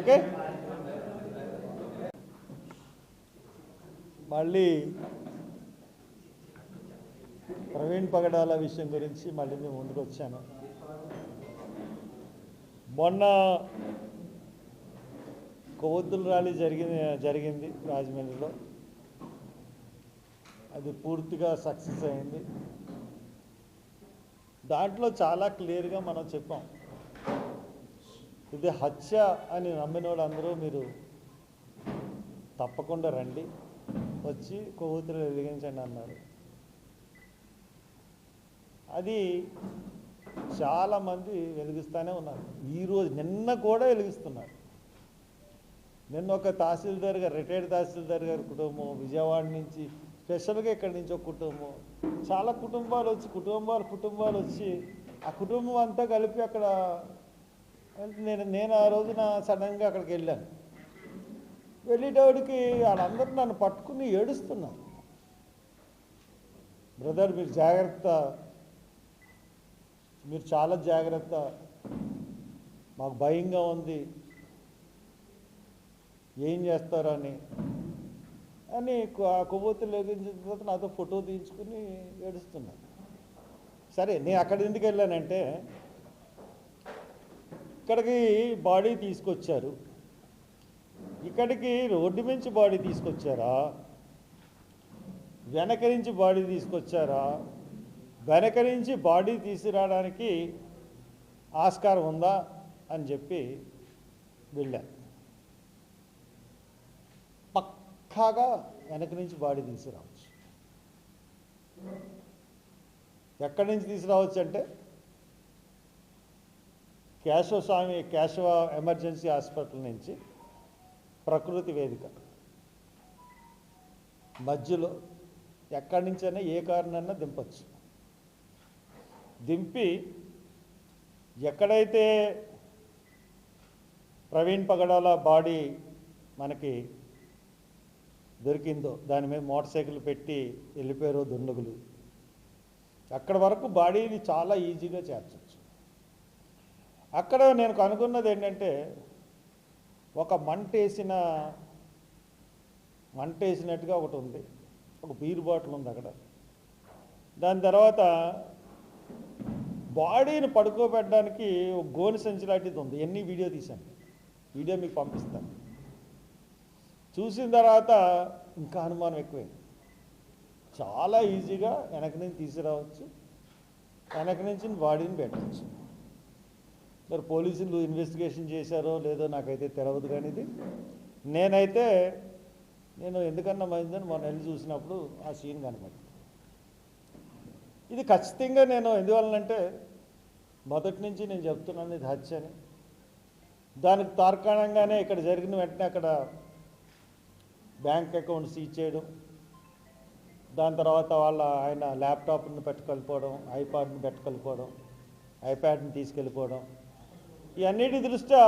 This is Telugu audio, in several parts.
ఓకే? మళ్ళీ ప్రవీణ్ పగడాల విషయం గురించి మళ్ళీ మేము ముందుకు వచ్చాను. మొన్న కొవ్వొత్తుల ర్యాలీ జరిగింది జరిగింది రాజమండ్రిలో. అది పూర్తిగా సక్సెస్ అయింది. దాంట్లో చాలా క్లియర్గా మనం చెప్పాం. ఇది హత్య అని నమ్మిన వాళ్ళందరూ మీరు తప్పకుండా రండి. వచ్చి కొవ్వొత్తులు వెలిగించండి అన్నారు. అది చాలామంది వెలిగిస్తూనే ఉన్నారు. ఈరోజు నిన్న కూడా వెలిగిస్తున్నారు. నిన్న ఒక తహసీల్దార్ గారు రిటైర్డ్ తహసీల్దార్ గారి కుటుంబం విజయవాడ నుంచి స్పెషల్గా ఇక్కడి నుంచి ఒక కుటుంబం. చాలా కుటుంబాలు వచ్చి కుటుంబాలు కుటుంబాలు వచ్చి ఆ కుటుంబం అంతా కలిపి అక్కడ నేను నేను ఆ రోజున సడన్గా అక్కడికి వెళ్ళాను. వెళ్ళేటోడికి వాళ్ళందరూ నన్ను పట్టుకుని ఏడుస్తున్నారు. బ్రదర్ మీరు జాగ్రత్త. మీరు చాలా జాగ్రత్త. మాకు భయంగా ఉంది. ఏం చేస్తారని అని. ఆ కొవ్వొత్తులు ఎగించిన తర్వాత నాతో ఫోటో తీయించుకుని ఏడుస్తున్నారు. సరే నేను అక్కడి ఎందుకు వెళ్ళానంటే ఇక్కడికి బాడీ తీసుకొచ్చారు. ఇక్కడికి రోడ్డు నుంచి బాడీ తీసుకొచ్చారా? వెనక నుంచి బాడీ తీసుకొచ్చారా? వెనక నుంచి బాడీ తీసుకురావడానికి ఆస్కారం ఉందా అని చెప్పి వెళ్ళారు పక్కాగా వెనక నుంచి బాడీ తీసుకురావచ్చు. ఎక్కడి నుంచి తీసుకురావచ్చు అంటే కేశవస్వామి కేశవ ఎమర్జెన్సీ హాస్పిటల్ నుంచి ప్రకృతి వేదిక. మధ్యలో ఎక్కడి నుంచైనా ఏ కారణన్నా దింపచ్చు. దింపి ఎక్కడైతే ప్రవీణ్ పగడాల బాడీ మనకి దొరికిందో దాని మీద మోటార్ సైకిల్ పెట్టి వెళ్ళిపోయారో దుండగులు. అక్కడ వరకు బాడీని చాలా ఈజీగా చేర్చచ్చు. అక్కడ నేను కనుగొన్నది ఏంటంటే ఒక మంట వేసిన మంట వేసినట్టుగా ఒకటి ఉంది. ఒక బీర్ బాటిల్ ఉంది అక్కడ. దాని తర్వాత బాడీని పడుకోబెట్టడానికి ఒక గోని సంచి లాంటిది ఉంది. ఎన్ని వీడియో తీశాను. వీడియో మీకు పంపిస్తాను. చూసిన తర్వాత ఇంకా అనుమానం ఎక్కువైంది. చాలా ఈజీగా వెనక నుంచి తీసుకురావచ్చు. వెనక నుంచి బాడీని పెట్టవచ్చు. మరి పోలీసులు ఇన్వెస్టిగేషన్ చేశారో లేదో నాకైతే తెలియదు కానీ ఇది. నేనైతే నేను ఎందుకన్నా మంచిదని మొన్న వెళ్ళి చూసినప్పుడు ఆ సీన్ కనబడింది ఇది ఖచ్చితంగా నేను ఎందువలనంటే మొదటి నుంచి నేను చెప్తున్నాను ఇది హత్య అని. దానికి తార్కాణంగానే ఇక్కడ జరిగిన వెంటనే అక్కడ బ్యాంక్ అకౌంట్ సీజ్ చేయడం దాని తర్వాత వాళ్ళ ఆయన ల్యాప్టాప్ని పెట్టుకెళ్ళిపోవడం ఐపాడ్ని పెట్టుకెళ్ళిపోవడం ఐప్యాడ్ని తీసుకెళ్ళిపోవడం ఇవన్నిటి దృష్ట్యా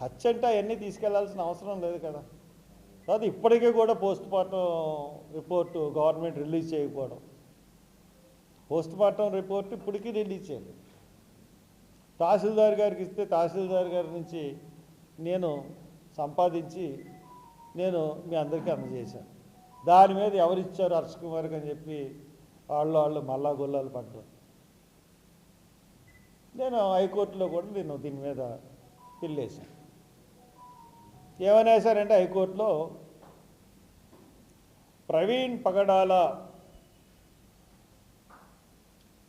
హత్య అంటే అవన్నీ తీసుకెళ్ళాల్సిన అవసరం లేదు కదా. తర్వాత ఇప్పటికీ కూడా post mortem report government release చేయకపోవడం. పోస్ట్ మార్టం రిపోర్ట్ ఇప్పటికీ రిలీజ్ చేయలేదు. తహసీల్దార్ గారికి ఇస్తే తహసీల్దార్ గారి నుంచి నేను సంపాదించి నేను మీ అందరికీ అందజేశాను. దాని మీద ఎవరిచ్చారు హర్ష్ కుమార్కి అని చెప్పి వాళ్ళు వాళ్ళు మళ్ళా గొల్లాలు పడ్డారు. నేను హైకోర్టులో కూడా నేను దీని మీద పిల్లేశాను ఏమని వేశారంటే హైకోర్టులో ప్రవీణ్ పగడాల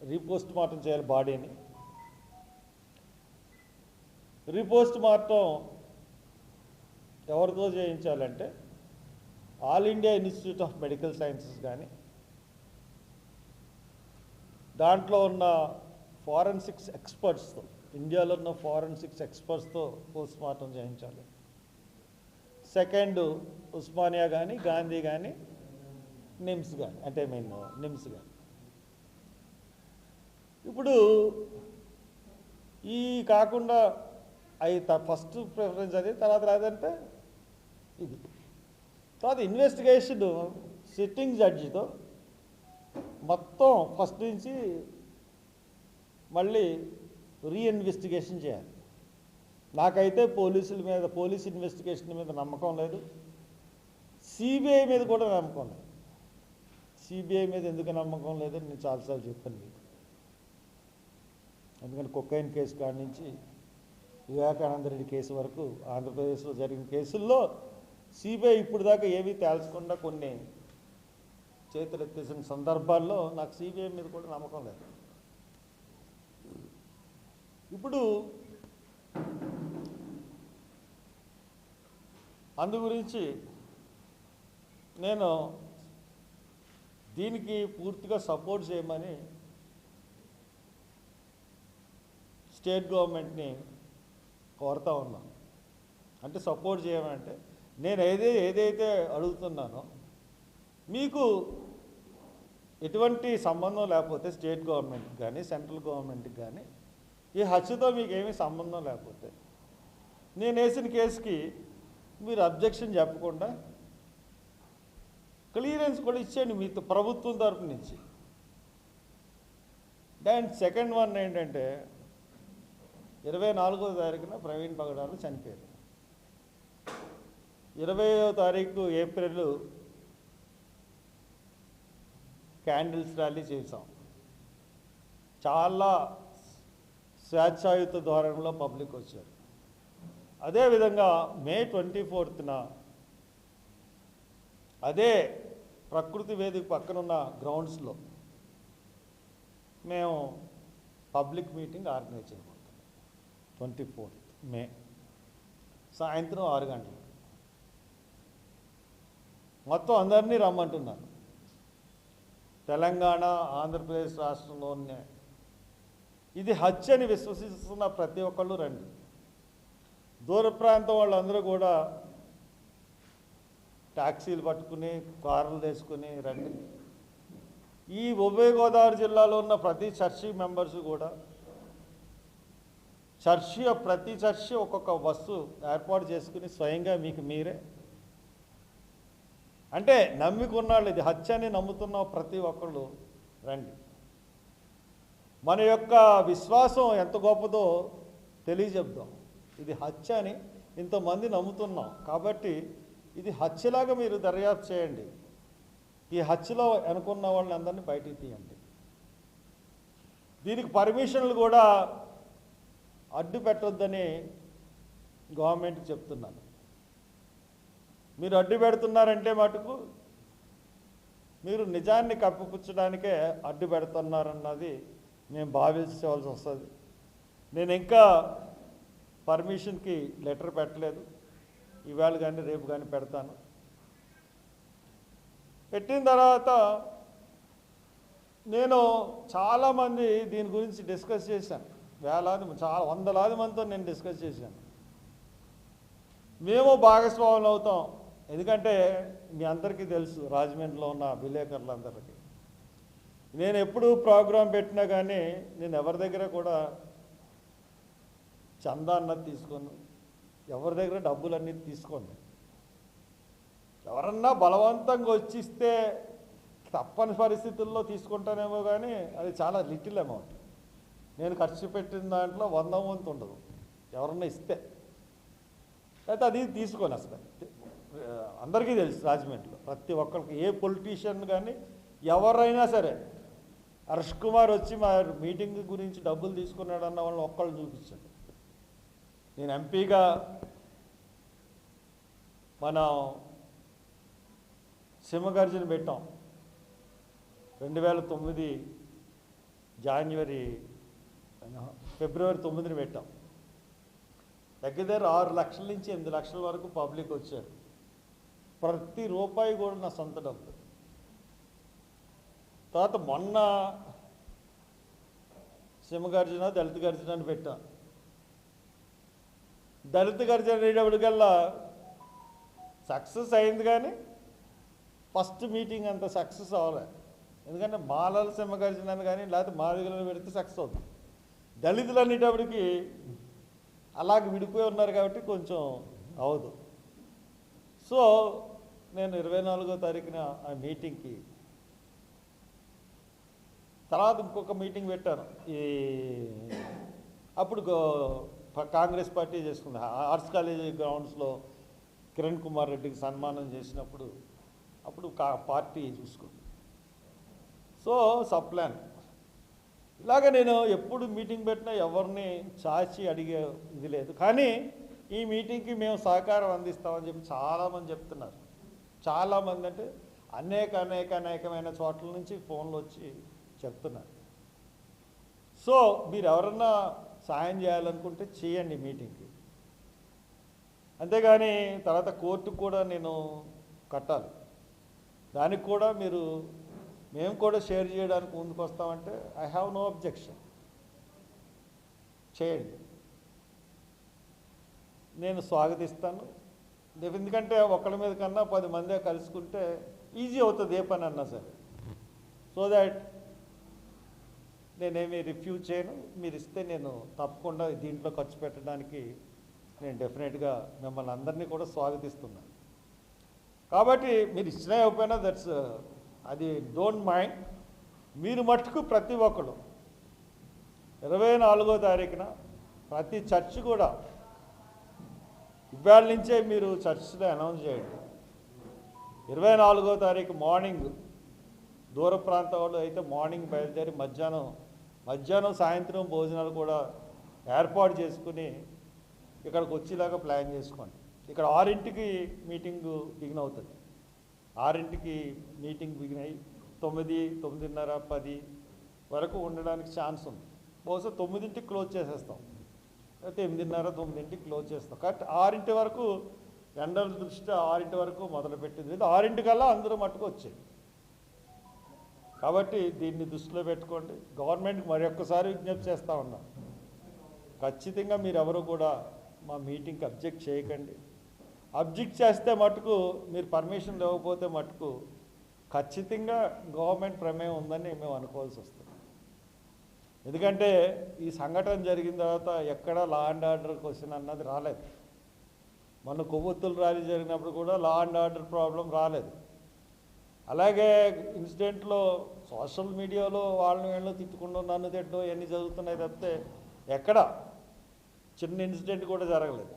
రీపోస్ట్ మార్టం చేయాలి బాడీని. రీపోస్ట్ మార్టం ఎవరితో చేయించాలంటే all India institute of medical sciences కానీ దాంట్లో ఉన్న ఫారెన్సిక్స్ ఎక్స్పర్ట్స్తో ఇండియాలో ఉన్న ఫారెన్సిక్స్ ఎక్స్పర్ట్స్తో పోస్ట్ మార్టం చేయించాలి. సెకండ్ ఉస్మానియా కానీ గాంధీ కానీ నిమ్స్ కానీ అంటే మీన్ నిమ్స్ కానీ ఇప్పుడు ఈ కాకుండా అవి ఫస్ట్ ప్రిఫరెన్స్ అది తర్వాత రాదంటే ఇది. తర్వాత ఇన్వెస్టిగేషన్ సిట్టింగ్ జడ్జితో మొత్తం ఫస్ట్ నుంచి మళ్ళీ రీఇన్వెస్టిగేషన్ చేయాలి. నాకైతే పోలీసుల మీద పోలీస్ ఇన్వెస్టిగేషన్ మీద నమ్మకం లేదు. సిబిఐ మీద కూడా నమ్మకం లేదు. సిబిఐ మీద ఎందుకు నమ్మకం లేదని నేను చాలాసార్లు చెప్పాను మీకు. ఎందుకంటే కుక్కైన్ కేసు కాడి నుంచి వివేకానంద రెడ్డి కేసు వరకు ఆంధ్రప్రదేశ్లో జరిగిన కేసుల్లో సిబిఐ ఇప్పుడు దాకా ఏమీ తేల్చకుండా కొన్ని చేతులెత్తేసిన సందర్భాల్లో నాకు సిబిఐ మీద కూడా నమ్మకం లేదు. ఇప్పుడు అందు గురించి నేను దీనికి పూర్తిగా సపోర్ట్ చేయమని స్టేట్ గవర్నమెంట్ని కోరుతా ఉన్నాను అంటే సపోర్ట్ చేయమంటే నేను ఏదే ఏదైతే అడుగుతున్నానో మీకు ఎటువంటి సంబంధం లేకపోతే స్టేట్ గవర్నమెంట్కి కానీ సెంట్రల్ గవర్నమెంట్కి కానీ ఈ హత్యతో మీకు ఏమీ సంబంధం లేకపోతే. నేను వేసిన కేసుకి మీరు అబ్జెక్షన్ చెప్పకుండా క్లియరెన్స్ కూడా ఇచ్చేయండి మీతో ప్రభుత్వం తరపు నుంచి. అండ్ సెకండ్ వన్ ఏంటంటే ఇరవై నాలుగో తారీఖున ప్రవీణ్ పగడాలు చనిపోయారు ఇరవయో తారీఖు ఏప్రిల్ క్యాండిల్స్ ర్యాలీ చేసాం చాలా స్వేచ్ఛాయుత ధోరణిలో పబ్లిక్ వచ్చారు. అదేవిధంగా మే ట్వంటీ ఫోర్త్న అదే ప్రకృతి వేదిక పక్కనున్న గ్రౌండ్స్లో మేము పబ్లిక్ మీటింగ్ ఆర్గనైజ్ చేయబోతున్నాం. Twenty fourth May. సాయంత్రం ఆరు గంటలకు. మొత్తం అందరినీ రమ్మంటున్నారు. తెలంగాణ ఆంధ్రప్రదేశ్ రాష్ట్రంలోనే ఇది హత్య అని విశ్వసిస్తున్న ప్రతి ఒక్కళ్ళు రండి. దూర ప్రాంతం వాళ్ళందరూ కూడా ట్యాక్సీలు పట్టుకుని కార్లు తీసుకుని రండి. ఈ ఉభయ గోదావరి జిల్లాలో ఉన్న ప్రతి చర్చి మెంబర్స్ కూడా చర్చి ప్రతి చర్చి ఒక్కొక్క బస్సు ఏర్పాటు చేసుకుని స్వయంగా మీకు మీరే. అంటే నమ్మికున్నాళ్ళు ఇది హత్య అని నమ్ముతున్న ప్రతి ఒక్కళ్ళు రండి. మన యొక్క విశ్వాసం ఎంత గొప్పదో తెలియజెప్దాం. ఇది హత్య అని ఇంతమంది నమ్ముతున్నాం. కాబట్టి ఇది హత్యలాగా మీరు దర్యాప్తు చేయండి. ఈ హత్యలో అనుకున్న వాళ్ళందరినీ బయటికి తీయండి. దీనికి పర్మిషన్లు కూడా అడ్డు పెట్టొద్దని గవర్నమెంట్కి చెప్తున్నాను మీరు అడ్డు పెడుతున్నారంటే మటుకు మీరు నిజాన్ని కప్పిపుచ్చడానికే అడ్డు పెడుతున్నారన్నది మేము భావించవలసి వస్తుంది. నేను ఇంకా పర్మిషన్కి లెటర్ పెట్టలేదు. ఇవాళ కానీ రేపు కానీ పెడతాను. పెట్టిన తర్వాత నేను చాలామంది దీని గురించి డిస్కస్ చేశాను. వేలాది చాలా వందలాది మందితో నేను డిస్కస్ చేశాను. మేము భాగస్వాములు అవుతాం ఎందుకంటే మీ అందరికీ తెలుసు రాజమండ్రిలో ఉన్న విలేకరులందరికీ నేను ఎప్పుడు ప్రోగ్రాం పెట్టినా కానీ నేను ఎవరి దగ్గర కూడా చందా అన్నది తీసుకోను. ఎవరి దగ్గర డబ్బులన్నీ తీసుకోండి ఎవరన్నా బలవంతంగా వచ్చిస్తే తప్పని పరిస్థితుల్లో తీసుకుంటానేమో కానీ అది చాలా లిటిల్ అమౌంట్. నేను ఖర్చు పెట్టిన దాంట్లో వంద వంతు ఉండదు. ఎవరన్నా ఇస్తే. అయితే అది తీసుకొని అసలు. అందరికీ తెలుసు రాజమండ్రిలో ప్రతి ఒక్కరికి ఏ పొలిటీషియన్ కానీ ఎవరైనా సరే హర్ష్ కుమార్ వచ్చి మా మీటింగ్ గురించి డబ్బులు తీసుకున్నాడు అన్న వాళ్ళని ఒక్కళ్ళు చూపించండి. నేను ఎంపీగా మనం సింహగర్జన పెట్టాం. రెండు వేల తొమ్మిది జాన్వరి ఫిబ్రవరి తొమ్మిదిని పెట్టాం. దగ్గర దగ్గర ఆరు లక్షల నుంచి ఎనిమిది లక్షల వరకు పబ్లిక్ వచ్చారు. ప్రతి రూపాయి కూడా నా సొంత డబ్బు తర్వాత మొన్న సింహగర్జన దళిత గర్జన అని పెట్టా. దళిత గర్జన అనేటప్పటికల్లా సక్సెస్ అయింది కానీ ఫస్ట్ మీటింగ్ అంత సక్సెస్ అవ్వలే. ఎందుకంటే మాలల సింహగర్జన అని కానీ లేకపోతే మాదిగలను పెడితే సక్సెస్ అవుతుంది. దళితులు అనేటప్పటికి అలాగే విడిపోయి ఉన్నారు కాబట్టి కొంచెం అవదు సో నేను ఇరవై నాలుగో తారీఖున ఆ మీటింగ్కి తర్వాత ఇంకొక మీటింగ్ పెట్టాను. ఈ అప్పుడు కాంగ్రెస్ పార్టీ చేసుకుంది. ఆ- ఆర్ట్స్ కాలేజీ గ్రౌండ్స్లో కిరణ్ కుమార్ రెడ్డికి సన్మానం చేసినప్పుడు అప్పుడు కా పార్టీ చూసుకుంది. సో సప్లాన్ ఇలాగ నేను ఎప్పుడు మీటింగ్ పెట్టినా ఎవరిని చాచి అడిగే ఇది లేదు. కానీ ఈ మీటింగ్కి మేము సహకారం అందిస్తామని చెప్పి చాలామంది చెప్తున్నారు. చాలామంది అంటే అనేక అనేక అనేకమైన చోట్ల నుంచి ఫోన్లు వచ్చి చెప్తున్నారు సో మీరు ఎవరన్నా సాయం చేయాలనుకుంటే చేయండి మీటింగ్కి. అంతేగాని తర్వాత కోర్టుకు కూడా నేను కట్టాలి. దానికి కూడా మీరు మేము కూడా షేర్ చేయడానికి ముందుకు వస్తామంటే ఐ హ్యావ్ నో అబ్జెక్షన్. చేయండి. నేను స్వాగతిస్తాను. ఎందుకంటే ఒకళ్ళ మీద కన్నా పది మందే కలుసుకుంటే ఈజీ అవుతుంది ఏ పని అన్నా సరే. సో దాట్ నేనేమి రిఫ్యూజ్ చేయను. మీరు ఇస్తే నేను తప్పకుండా దీంట్లో ఖర్చు పెట్టడానికి నేను డెఫినెట్గా మిమ్మల్ని అందరినీ కూడా స్వాగతిస్తున్నాను కాబట్టి మీరు ఇచ్చినా ఇవ్వకపోయినా దట్స్ uh, అది డోంట్ మైండ్ మీరు మట్టుకు ప్రతి ఒక్కరు ఇరవై నాలుగో తారీఖున ప్రతి చర్చ్ కూడా ఇవాళ నుంచే మీరు చర్చ్లో అనౌన్స్ చేయండి. ఇరవై నాలుగో తారీఖు మార్నింగ్ దూర ప్రాంతం వాళ్ళు అయితే మార్నింగ్ బయలుదేరి మధ్యాహ్నం మధ్యాహ్నం సాయంత్రం భోజనాలు కూడా ఏర్పాటు చేసుకుని ఇక్కడికి వచ్చేలాగా ప్లాన్ చేసుకోండి. ఇక్కడ ఆరింటికి మీటింగ్ బిగిన్ అవుతుంది. ఆరింటికి మీటింగ్ బిగిన్ అయ్యి తొమ్మిది తొమ్మిదిన్నర పది వరకు ఉండడానికి ఛాన్స్ ఉంది. బహుశా తొమ్మిదింటికి క్లోజ్ చేసేస్తాం. లేకపోతే ఎనిమిదిన్నర తొమ్మిదింటికి క్లోజ్ చేస్తాం. కాబట్టి ఆరింటి వరకు ఎండల దృష్ట్యా ఆరింటి వరకు మొదలుపెట్టింది. లేదు ఆరింటికల్లా అందరూ మట్టుకు వచ్చేది. కాబట్టి దీన్ని దృష్టిలో పెట్టుకోండి. గవర్నమెంట్కి మరొక్కసారి విజ్ఞప్తి చేస్తూ ఉన్నాం. ఖచ్చితంగా మీరెవరు కూడా మా మీటింగ్కి అబ్జెక్ట్ చేయకండి. అబ్జెక్ట్ చేస్తే మటుకు మీరు పర్మిషన్ లేకపోతే మటుకు ఖచ్చితంగా గవర్నమెంట్ ప్రమేయం ఉందని మేము అనుకోవాల్సి వస్తుంది. ఎందుకంటే ఈ సంఘటన జరిగిన తర్వాత ఎక్కడ లా అండ్ ఆర్డర్ క్వశ్చన్ అన్నది రాలేదు. మన కొవ్వొత్తులు ర్యాలీ జరిగినప్పుడు కూడా లా అండ్ ఆర్డర్ ప్రాబ్లం రాలేదు. అలాగే ఇన్సిడెంట్లో సోషల్ మీడియాలో వాళ్ళని వీళ్ళు తిట్టుకుండా నన్ను తిట్టడం ఇవన్నీ జరుగుతున్నాయి తప్పితే ఎక్కడ చిన్న ఇన్సిడెంట్ కూడా జరగలేదు.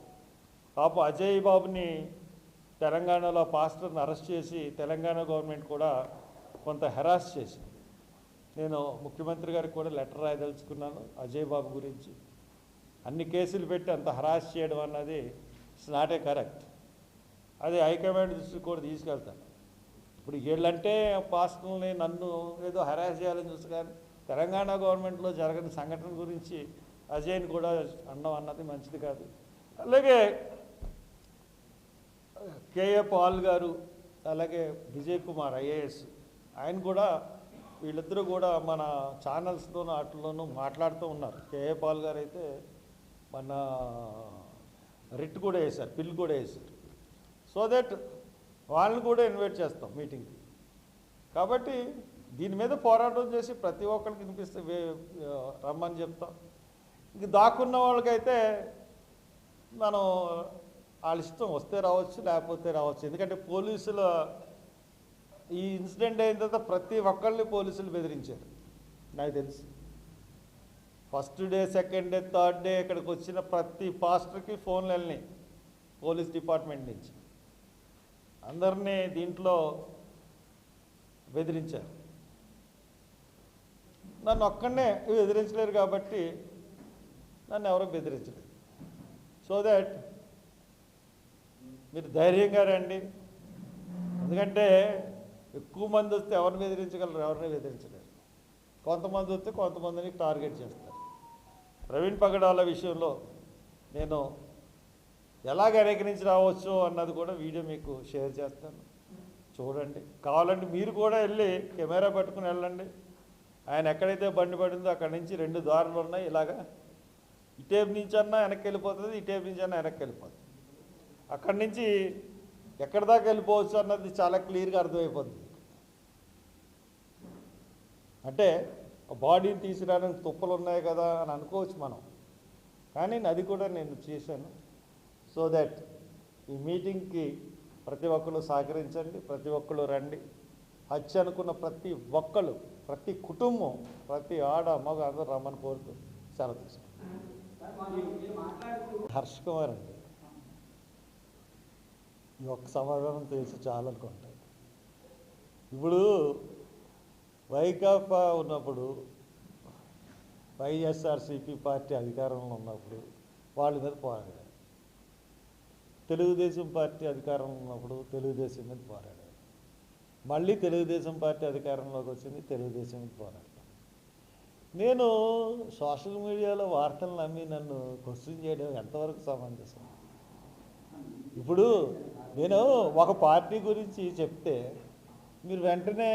పాపం అజయ్ బాబుని తెలంగాణలో పాస్టర్ని అరెస్ట్ చేసి తెలంగాణ గవర్నమెంట్ కూడా కొంత హెరాస్ చేసింది. నేను ముఖ్యమంత్రి గారికి కూడా లెటర్ రాయదలుచుకున్నాను అజయ్ బాబు గురించి. అన్ని కేసులు పెట్టి అంత హరాస్ చేయడం అన్నది ఇట్స్ నాట్ ఏ కరెక్ట్. అది హైకమాండ్ దృష్టికి కూడా తీసుకెళ్తాను. ఇప్పుడు వీళ్ళంటే పాస్టల్ని నన్ను ఏదో హెరాస్ చేయాలని చూసి కానీ తెలంగాణ గవర్నమెంట్లో జరగని సంఘటన గురించి అజయ్ని కూడా అనడం అన్నది మంచిది కాదు. అలాగే కేఏ పాల్ గారు అలాగే విజయ్ కుమార్ ఐఏఎస్ ఆయన కూడా వీళ్ళిద్దరూ కూడా మన ఛానల్స్లోనూ వాటిలోనూ మాట్లాడుతూ ఉన్నారు. కేఏ పాల్ గారు అయితే మన రిట్ కూడా వేశారు పిల్ కూడా వేశారు. సో దట్ వాళ్ళని కూడా ఇన్వైట్ చేస్తాం మీటింగ్కి. కాబట్టి దీని మీద పోరాటం చేసి ప్రతి ఒక్కరికి వినిపిస్తే రమ్మని చెప్తాం. ఇంక దాక్కున్న వాళ్ళకైతే మనం వాళ్ళ ఇష్టం వస్తే రావచ్చు లేకపోతే రావచ్చు. ఎందుకంటే పోలీసుల ఈ ఇన్సిడెంట్ అయిన తర్వాత ప్రతి ఒక్కళ్ళని పోలీసులు బెదిరించారు. నాకు తెలుసు. First day second day third day ఇక్కడికి వచ్చిన ప్రతి పాస్టర్కి ఫోన్లు వెళ్ళినాయి పోలీస్ డిపార్ట్మెంట్ నుంచి. అందరినీ దీంట్లో బెదిరించారు. నన్ను ఒక్కడనే బెదిరించలేరు కాబట్టి నన్ను ఎవరో బెదిరించలేదు. సో దాట్ మీరు ధైర్యంగా రండి. ఎందుకంటే ఎక్కువ మంది వస్తే ఎవరిని బెదిరించగలరు? ఎవరిని బెదిరించలేరు. కొంతమంది వస్తే కొంతమందిని టార్గెట్ చేస్తారు. ప్రవీణ్ పగడాల విషయంలో నేను ఎలాగ అనుకరించి రావచ్చు అన్నది కూడా వీడియో మీకు షేర్ చేస్తాను. చూడండి. కావాలంటే మీరు కూడా వెళ్ళి కెమెరా పట్టుకుని వెళ్ళండి. ఆయన ఎక్కడైతే బండి పడిందో అక్కడి నుంచి రెండు దారులు ఉన్నాయి. ఇలాగా ఇటేపు నుంచి అన్నా వెనక్కి వెళ్ళిపోతుంది ఇటేపు నుంచి అన్నా వెనక్కి వెళ్ళిపోతుంది. అక్కడి నుంచి ఎక్కడి దాకా వెళ్ళిపోవచ్చు అన్నది చాలా క్లియర్గా అర్థమైపోతుంది. అంటే బాడీని తీసుకురావడానికి తుప్పలు ఉన్నాయి కదా అని అనుకోవచ్చు మనం. కానీ అది కూడా నేను చేశాను. సో దట్ ఈ మీటింగ్కి ప్రతి ఒక్కరు సహకరించండి ప్రతి ఒక్కరు రండి. హత్య అనుకున్న ప్రతి ఒక్కరు ప్రతి కుటుంబం ప్రతి ఆడ మగ అందరూ రమ్మని కోరుతూ సెలవు తీసుకుంటాం. హర్ష కుమార్ అండి. ఈ ఒక్క సమాధానం తెలిసి చాలనుకుంటాయి ఇప్పుడు వైకాపా ఉన్నప్పుడు వైఎస్ఆర్సీపీ పార్టీ అధికారంలో ఉన్నప్పుడు వాళ్ళ మీద పోరాడారు. తెలుగుదేశం పార్టీ అధికారంలో ఉన్నప్పుడు తెలుగుదేశం మీద పోరాడాడు మళ్ళీ తెలుగుదేశం పార్టీ అధికారంలోకి వచ్చింది తెలుగుదేశం మీద పోరాడతాం నేను సోషల్ మీడియాలో వార్తలు నమ్మి నన్ను క్వశ్చన్ చేయడం ఎంతవరకు సమంజసం? ఇప్పుడు నేను ఒక పార్టీ గురించి చెప్తే మీరు వెంటనే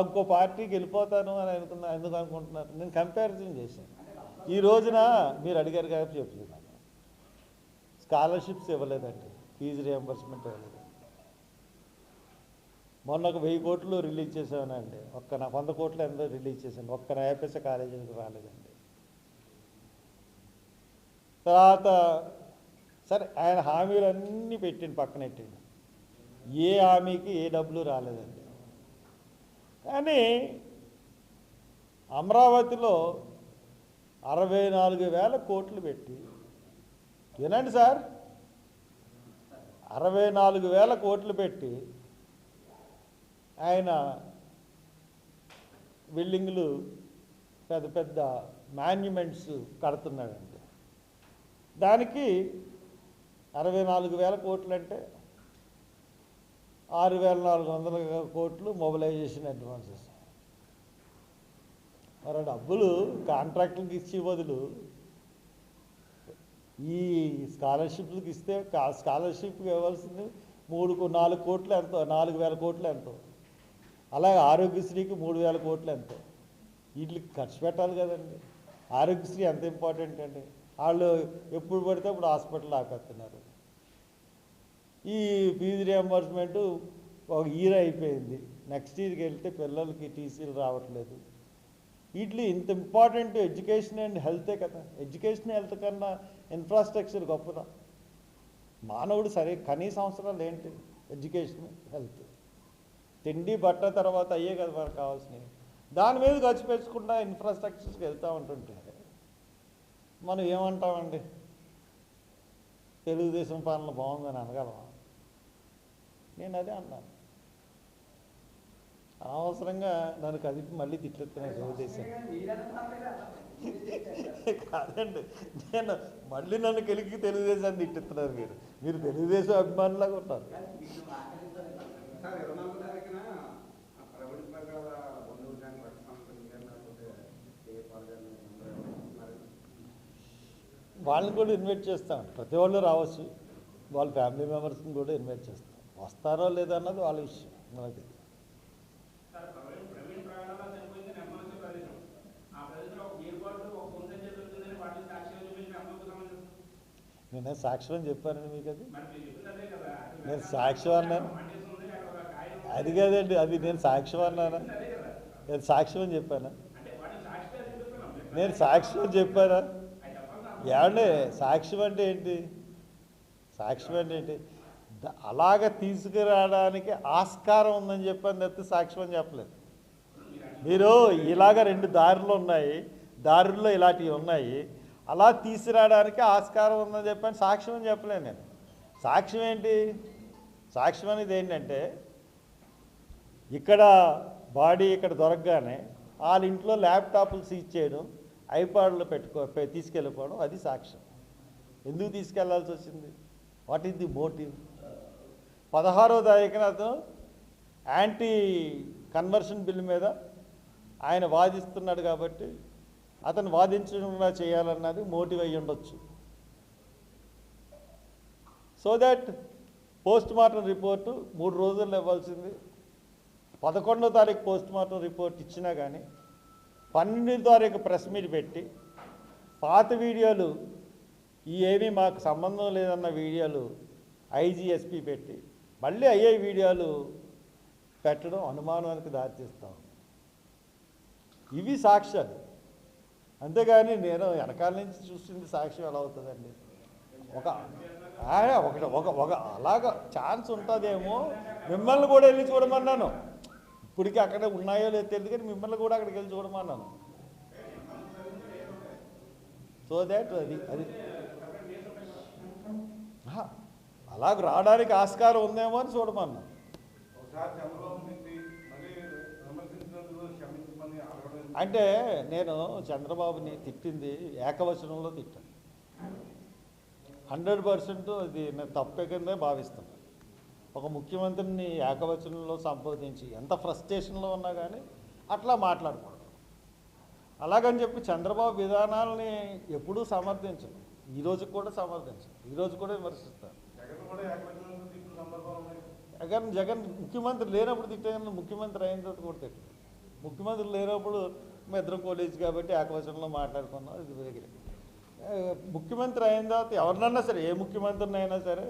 ఇంకో పార్టీకి వెళ్ళిపోతాను అని అనుకున్నా ఎందుకు అనుకుంటున్నారు? నేను కంపారిజన్ చేశాను. ఈ రోజున మీరు అడిగారు కాబట్టి చెప్తున్నాను. స్కాలర్షిప్స్ ఇవ్వలేదండి ఫీజు రియంబర్స్మెంట్ ఇవ్వలేదు. మొన్న ఒక వెయ్యి కోట్లు రిలీజ్ చేసానండి ఒక్క నా వంద కోట్లు ఎంతో రిలీజ్ చేశాను ఒక్క నయాపేస కాలేజీకి రాలేదండి. తర్వాత సరే ఆయన హామీలు అన్నీ పక్కన పక్కనెట్టింది ఏ హామీకి ఏ డబ్బులు రాలేదండి. కానీ అమరావతిలో అరవై నాలుగు వేల కోట్లు పెట్టి వినండి సార్? అరవై నాలుగు వేల కోట్లు పెట్టి ఆయన బిల్డింగ్లు పెద్ద పెద్ద మాన్యుమెంట్స్ కడుతున్నాడండి. దానికి అరవై నాలుగు వేల కోట్లు అంటే ఆరు వేల నాలుగు వందల కోట్లు మొబిలైజేషన్ అడ్వాన్సెస్. మరి డబ్బులు కాంట్రాక్టులకు ఇచ్చే బదులు ఈ స్కాలర్షిప్లకు ఇస్తే స్కాలర్షిప్కి ఇవ్వాల్సింది మూడు నాలుగు కోట్లు ఎంతో? నాలుగు వేల కోట్లు ఎంతో. అలాగే ఆరోగ్యశ్రీకి మూడు వేల కోట్లు ఎంతో. వీటికి ఖర్చు పెట్టాలి కదండి. ఆరోగ్యశ్రీ ఎంత ఇంపార్టెంట్ అండి. వాళ్ళు ఎప్పుడు పడితే ఇప్పుడు హాస్పిటల్ ఆపేస్తున్నారు. ఈ ఫీజు రియంబర్స్మెంట్ ఒక ఇయర్ అయిపోయింది. నెక్స్ట్ ఇయర్కి వెళ్తే పిల్లలకి టీసీలు రావట్లేదు. వీటిలో ఇంత ఇంపార్టెంట్ ఎడ్యుకేషన్ అండ్ హెల్తే కదా. ఎడ్యుకేషన్ హెల్త్ కన్నా ఇన్ఫ్రాస్ట్రక్చర్ గొప్పదా. మానవుడు సరే కనీస అవసరాలు ఏంటి? ఎడ్యుకేషన్ హెల్త్ తిండి బట్ట తర్వాత అయ్యే కదా మనకు కావాల్సినవి. దాని మీద ఖర్చు పెంచకుండా ఇన్ఫ్రాస్ట్రక్చర్స్కి వెళ్తూ ఉంటుంటే మనం ఏమంటామండి? తెలుగుదేశం పాలన బాగుందని అనగలవా నేను అదే అన్నాను. అనవసరంగా నన్ను కదిపి మళ్ళీ తిట్లెత్తున్నాను తెలుగుదేశం కాదండి నేను మళ్ళీ నన్ను కలిగి తెలుగుదేశాన్ని తిట్టుతున్నారు మీరు. మీరు తెలుగుదేశం అభిమానులాగా ఉన్నారు. వాళ్ళని కూడా ఇన్వైట్ చేస్తాం. ప్రతి వాళ్ళు రావచ్చు. వాళ్ళ ఫ్యామిలీ మెంబర్స్ని కూడా ఇన్వైట్ చేస్తాం. వస్తారో లేదన్నది వాళ్ళ విషయం. మనకి తెలియదు. సార్ ప్రవీణ్ ప్రవీణ్ ప్రయాణంలో చనిపోయింది నెమ్మది ప్రదేశం ఆ ప్రదేశంలో ఒక బీర్ బాటిల్ ఒక గుంటె జరుగుతుందని వాటిని సాక్షిగా చూపించిన అమ్మకు సంబంధించి నేనే సాక్ష్యం చెప్పానండి మీకు అది నేను సాక్ష్యం అన్నాను. అది కాదండి అది నేను సాక్ష్యం అన్నానా. నేను సాక్ష్యం అని చెప్పానా. నేను సాక్ష్యం అని చెప్పానా. ఏమండి సాక్ష్యం అంటే ఏంటి? సాక్ష్యం అంటే ఏంటి? అలాగ తీసుకురావడానికి ఆస్కారం ఉందని చెప్పని తప్పితే సాక్ష్యం అని చెప్పలేదు. మీరు ఇలాగ రెండు దారులు ఉన్నాయి. దారుల్లో ఇలాంటివి ఉన్నాయి. అలా తీసుకురావడానికి ఆస్కారం ఉందని చెప్పని సాక్ష్యం అని చెప్పలేను నేను. సాక్ష్యం ఏంటి? సాక్ష్యం అనేది ఏంటంటే ఇక్కడ బాడీ ఇక్కడ దొరకగానే వాళ్ళ ఇంట్లో ల్యాప్టాప్లు సీజ్ చేయడం ఐపాడ్లు పెట్టుకో తీసుకెళ్ళిపోవడం అది సాక్ష్యం. ఎందుకు తీసుకెళ్ళాల్సి వచ్చింది? వాట్ ఈస్ ది మోటివ్ పదహారో తారీఖున అతను యాంటీ కన్వర్షన్ బిల్ మీద ఆయన వాదిస్తున్నాడు కాబట్టి అతను వాదించకుండా చేయాలన్నది మోటివ్ అయ్యి ఉండొచ్చు. So that post mortem report మూడు రోజుల్లో ఇవ్వాల్సింది. పదకొండో తారీఖు పోస్ట్ మార్టం రిపోర్ట్ ఇచ్చినా కానీ పన్నెండో తారీఖు ప్రెస్ మీట్ పెట్టి పాత వీడియోలు ఈ ఏమీ మాకు సంబంధం లేదన్న వీడియోలు ఐజీఎస్పీ పెట్టి మళ్ళీ అయ్యే వీడియోలు పెట్టడం అనుమానానికి దారితీస్తాం. ఇవి సాక్ష్యాలు. అంతేగాని నేను వెనకాల నుంచి చూస్తుంది సాక్ష్యం ఎలా అవుతుందండి? ఒక ఒకటి ఒక ఒక అలాగ ఛాన్స్ ఉంటుందేమో మిమ్మల్ని కూడా వెళ్ళి చూడమన్నాను. ఇప్పటికీ అక్కడ ఉన్నాయో లేదో తెలియదు కానీ మిమ్మల్ని కూడా అక్కడికి వెళ్ళి చూడమన్నాను. సో దాట్ అది అది. అలాగ రావడానికి ఆస్కారం ఉందేమో అని చూడమన్నాను. అంటే నేను చంద్రబాబుని తిట్టింది ఏకవచనంలో తిట్టాను. హండ్రెడ్ పర్సెంట్ అది నేను తప్పే కిందే భావిస్తాను. ఒక ముఖ్యమంత్రిని ఏకవచనంలో సంబోధించి ఎంత ఫ్రస్ట్రేషన్లో ఉన్నా కానీ అట్లా మాట్లాడకూడదు. అలాగని చెప్పి చంద్రబాబు విధానాలని ఎప్పుడూ సమర్థించను. ఈ రోజు కూడా సమర్థించను. ఈ రోజు కూడా విమర్శిస్తాను. జగన్ జగన్ జగన్ ముఖ్యమంత్రి లేనప్పుడు తిట్టాను ముఖ్యమంత్రి అయిన తర్వాత కూడా తిట్టాను ముఖ్యమంత్రి లేనప్పుడు మేము ఇద్దరం కాలేజ్ కాబట్టి ఏకవచనంలో మాట్లాడుకున్నాం ఇది దగ్గర ముఖ్యమంత్రి అయిన తర్వాత ఎవరినన్నా సరే ఏ ముఖ్యమంత్రిని అయినా సరే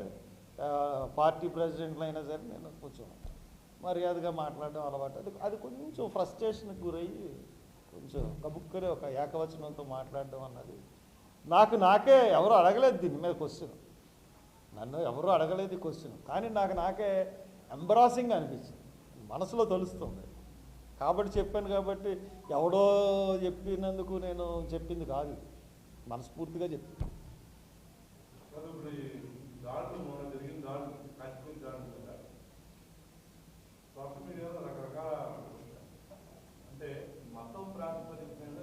పార్టీ ప్రెసిడెంట్లు అయినా సరే నేను కొంచెం మర్యాదగా మాట్లాడడం అలవాటు. అది అది కొంచెం ఫ్రస్ట్రేషన్కి గురయ్యి కొంచెం కబుక్కరే ఒక ఏకవచనంతో మాట్లాడడం అన్నది. నాకు నాకే ఎవరు అడగలేదు దీని మీద క్వశ్చన్ నన్ను ఎవరు అడగలేదు క్వశ్చన్ కానీ నాకు నాకే ఎంబరాసింగ్ అనిపించింది. మనసులో తెలుస్తుంది. కాబట్టి చెప్పాను కాబట్టి ఎవడో చెప్పినందుకు నేను చెప్పింది కాదు. మనస్ఫూర్తిగా చెప్పాను సార్ ఇప్పుడు ఈ దాడులు మొన్న జరిగిన దాడులు కాశ్మీర్ దాడులు కదా సోషల్ మీడియాలో రకరకాల అంటే మతం ప్రాతిపదిక మీద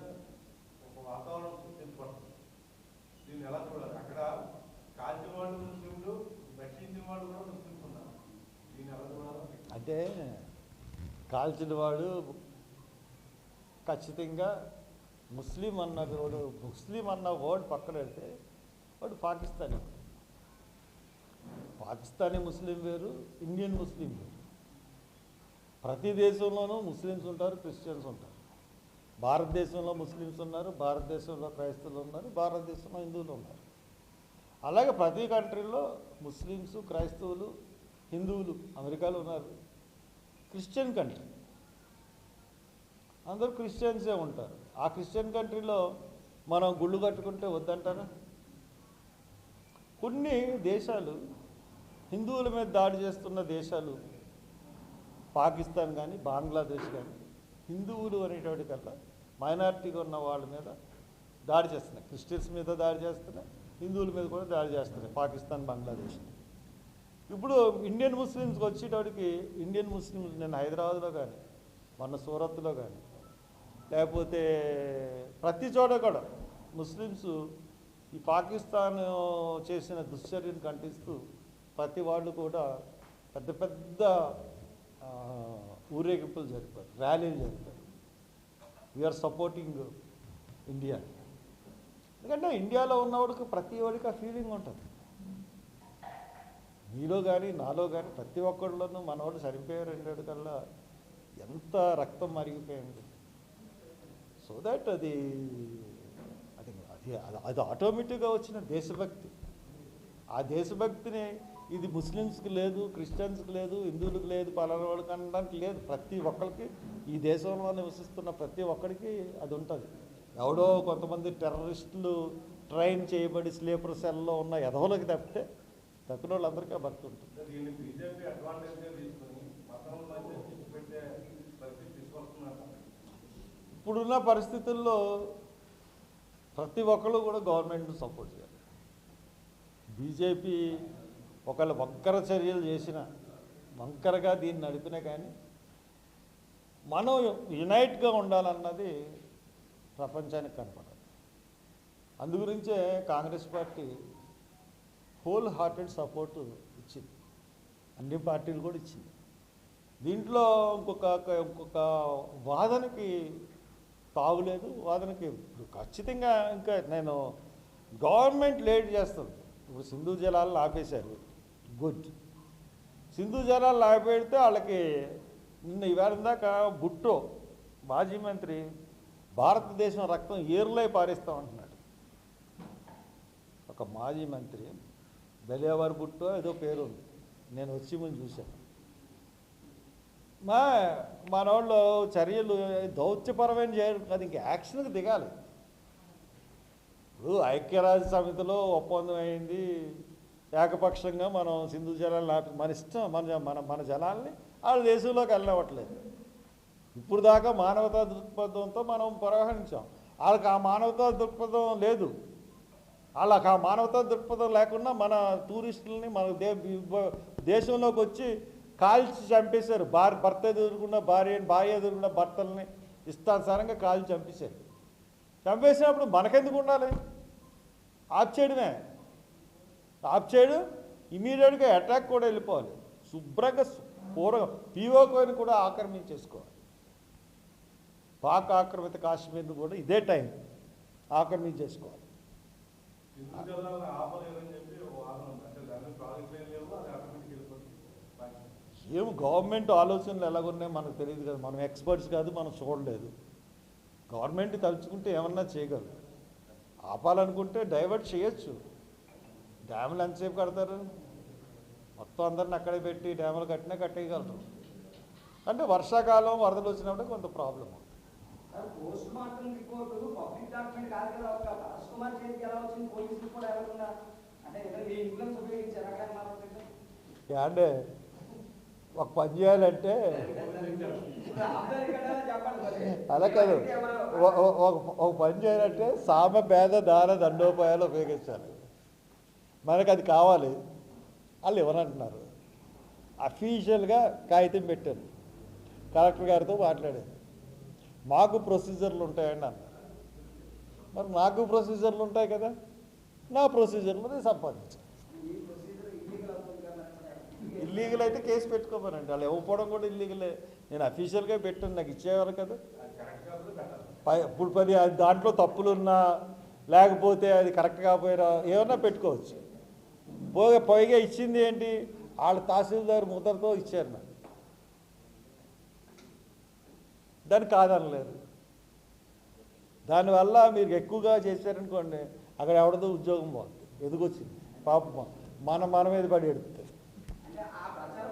ఒక వాతావరణం సృష్టించబడుతుంది దీన్ని ఎలా చూడాలి అక్కడ కాల్చిన వాళ్ళు ముస్లింలు రక్షించిన వాళ్ళు కూడా ముస్లింలు ఉన్నారు దీన్ని ఎలా చూడాలి అంటే కాల్చిన వాడు ఖచ్చితంగా ముస్లిం అన్న వాడు ముస్లిం అన్న వర్డ్ పక్కన పెడితే వాడు పాకిస్తానీ. పాకిస్తానీ ముస్లిం వేరు ఇండియన్ ముస్లిం వేరు. ప్రతి దేశంలోనూ ముస్లిమ్స్ ఉంటారు క్రిస్టియన్స్ ఉంటారు. భారతదేశంలో ముస్లిమ్స్ ఉన్నారు భారతదేశంలో క్రైస్తవులు ఉన్నారు భారతదేశంలో హిందువులు ఉన్నారు. అలాగే ప్రతి కంట్రీలో ముస్లిమ్స్ క్రైస్తవులు హిందువులు అమెరికాలో ఉన్నారు. Christian country. అందరూ క్రిస్టియన్సే ఉంటారు. ఆ క్రిస్టియన్ కంట్రీలో మనం గుళ్ళు కట్టుకుంటే వద్దంటారా? కొన్ని దేశాలు హిందువుల మీద దాడి చేస్తున్న దేశాలు పాకిస్తాన్ కానీ బంగ్లాదేశ్ కానీ హిందువులు అనేటువంటి కల్లా మైనారిటీగా ఉన్న వాళ్ళ మీద దాడి చేస్తున్నాయి. క్రిస్టియన్స్ మీద దాడి చేస్తున్నాయి హిందువుల మీద కూడా దాడి చేస్తున్నాయి పాకిస్తాన్ బంగ్లాదేశ్. ఇప్పుడు ఇండియన్ ముస్లిమ్స్కి వచ్చేటప్పటికి ఇండియన్ ముస్లిమ్స్ నేను హైదరాబాద్లో కానీ మన సూరత్లో కానీ లేకపోతే ప్రతి చోట కూడా ముస్లిమ్స్ ఈ పాకిస్తాన్ చేసిన దుశ్చర్యను ఖండిస్తూ ప్రతి వాళ్ళు కూడా పెద్ద పెద్ద ఊరేగింపులు జరిపారు ర్యాలీలు జరిపారు. వీఆర్ సపోర్టింగ్ ఇండియా ఎందుకంటే ఇండియాలో ఉన్నవాడికి ప్రతి వాడికి ఆ ఫీలింగ్ ఉంటుంది. మీలో కానీ నాలో కానీ ప్రతి ఒక్కళ్ళలోనూ మనవాడు చనిపోయారు రెండేడు కల్లా ఎంత రక్తం మరిగిపోయింది. సో దట్ అది అది అది అది- అది ఆటోమేటిక్గా వచ్చిన దేశభక్తి. ఆ దేశభక్తిని ఇది ముస్లిమ్స్కి లేదు క్రిస్టియన్స్కి లేదు హిందువులకు లేదు పలానా వాళ్ళకి అనడానికి లేదు. ప్రతి ఒక్కరికి ఈ దేశంలో నివసిస్తున్న ప్రతి ఒక్కరికి అది ఉంటుంది. ఎవడో కొంతమంది టెర్రరిస్టులు ట్రైన్ చేయబడి స్లీపర్ సెల్లో ఉన్న ఎదవలకి తప్పితే తప్పిన వాళ్ళందరికీ ఉంటుంది. ఇప్పుడున్న పరిస్థితుల్లో ప్రతి ఒక్కళ్ళు కూడా గవర్నమెంట్ను సపోర్ట్ చేయాలి. బీజేపీ ఒకళ్ళు వంకర చర్యలు చేసిన వంకరగా దీన్ని నడిపినా కానీ మనం యునైట్గా ఉండాలన్నది ప్రపంచానికి కనపడదు. అందుగురించే Congress party whole hearted support ఇచ్చింది. అన్ని పార్టీలు కూడా ఇచ్చింది. దీంట్లో ఇంకొక ఇంకొక వాదనకి తావులేదు వాదనకి ఇప్పుడు ఖచ్చితంగా ఇంకా నేను గవర్నమెంట్ లేట్ చేస్తుంది ఇప్పుడు సింధు జలాలను ఆపేశారు. గుడ్. సింధు జలాలు ఆపేడితే వాళ్ళకి నిన్న ఇవాళ దాకా బుట్టో మాజీ మంత్రి భారతదేశం రక్తం ఏర్లై పారేస్తామంటున్నాడు. ఒక మాజీ మంత్రి బెలియావారి బుట్టో ఏదో పేరు ఉంది నేను వచ్చి ముందు చూశాను మా మనవాళ్ళు చర్యలు దౌత్యపరమైన చేయడం కాదు ఇంక యాక్షన్కి దిగాలి. ఇప్పుడు ఐక్యరాజ్య సమితిలో ఒప్పందం అయింది. ఏకపక్షంగా మనం సింధు జలాలు ఆపి మన ఇష్టం మన మన మన జలాల్ని వాళ్ళ దేశంలోకి వెళ్ళనివ్వట్లేదు. ఇప్పుడు దాకా మానవతా దృక్పథంతో మనం పురోగమించాం వాళ్ళకి ఆ మానవతా దృక్పథం లేదు. వాళ్ళకి ఆ మానవతా దృక్పథం లేకుండా మన టూరిస్టులని మన దే దేశంలోకి వచ్చి కాల్చి చంపేశారు. భార్య భర్త ఎదురుకుండా భార్య భార్య ఎదుర్కొన్న భర్తల్ని ఇష్టానుసారంగా కాల్చి చంపేశారు. చంపేసినప్పుడు మనకెందుకు ఉండాలి? ఆప్ చేయడమే. చేయడం ఇమీడియట్గా అటాక్ కూడా వెళ్ళిపోవాలి. శుభ్రంగా పూర్వం పీఓకోని కూడా ఆక్రమించేసుకోవాలి. పాక్ ఆక్రమిత కాశ్మీర్ని కూడా ఇదే టైం ఆక్రమించేసుకోవాలి. ఏం గవర్నమెంట్ ఆలోచనలు ఎలాగున్నాయో మనకు తెలియదు కదా. మనం ఎక్స్పర్ట్స్ కాదు మనం చూడలేదు. గవర్నమెంట్ తలుచుకుంటే ఏమన్నా చేయగలరు. ఆపాలనుకుంటే డైవర్ట్ చేయొచ్చు. డ్యాములు ఎంతసేపు కడతారు? మొత్తం అందరిని అక్కడే పెట్టి డ్యాములు కట్టినా కట్టేయగలరు. అంటే వర్షాకాలం వరదలు వచ్చినప్పుడు కొంత problem sir post mortem report public document కాదు కదా ఒక హర్ష్ కుమార్ చేతికి ఎలా వచ్చింది పోలీసులు కూడా ఎవరున్నా? అంటే మీ ఇన్ఫ్లుయెన్స్ ఉపయోగించారు అక్కడ మాట్లాడుతుంటే అంటే ఒక పని చేయాలంటే. అలా కాదు. ఒక పని చేయాలంటే సామ భేద దాన దండోపాయాలు ఉపయోగించాలి. మనకు అది కావాలి. వాళ్ళు ఇవ్వనంటున్నారు. అఫీషియల్గా కాగితం పెట్టాను కలెక్టర్ గారితో మాట్లాడాను మాకు ప్రొసీజర్లు ఉంటాయండి అన్నారు మరి నాకు ప్రొసీజర్లు ఉంటాయి కదా? నా ప్రొసీజర్లు నేను సంపాదించాను ఇల్లీగల్ అయితే కేసు పెట్టుకోమనండి. వాళ్ళు ఇవ్వకపోవడం కూడా ఇల్లీగలే నేను అఫీషియల్గా పెట్టాను నాకు ఇచ్చేవారు కదా. పై- ఇప్పుడు పది అది దాంట్లో తప్పులున్నా లేకపోతే అది కరెక్ట్ కాకపోయినా ఏమన్నా పెట్టుకోవచ్చు. పోగా పైగా ఇచ్చింది ఏంటి? వాళ్ళ తహసీల్దార్ ముద్రతో ఇచ్చారు నాకు. దాన్ని కాదనలేదు. దానివల్ల మీరు ఎక్కువగా చేశారనుకోండి అక్కడ ఎవడదో ఉద్యోగం పోతుంది ఎందుకు వచ్చింది పాపం మన మన మీద పడి ఎడుతుంది ప్రచారం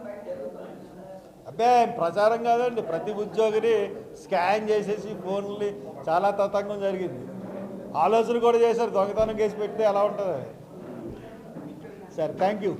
అబ్బే ప్రచారం కాదండి ప్రతి ఉద్యోగిని స్కాన్ చేసేసి ఫోన్లు చాలా తతంగం జరిగింది. ఆలోచన కూడా చేశారు దొంగతనం కేసు పెడితే ఎలా ఉంటుంది సరే థ్యాంక్ యూ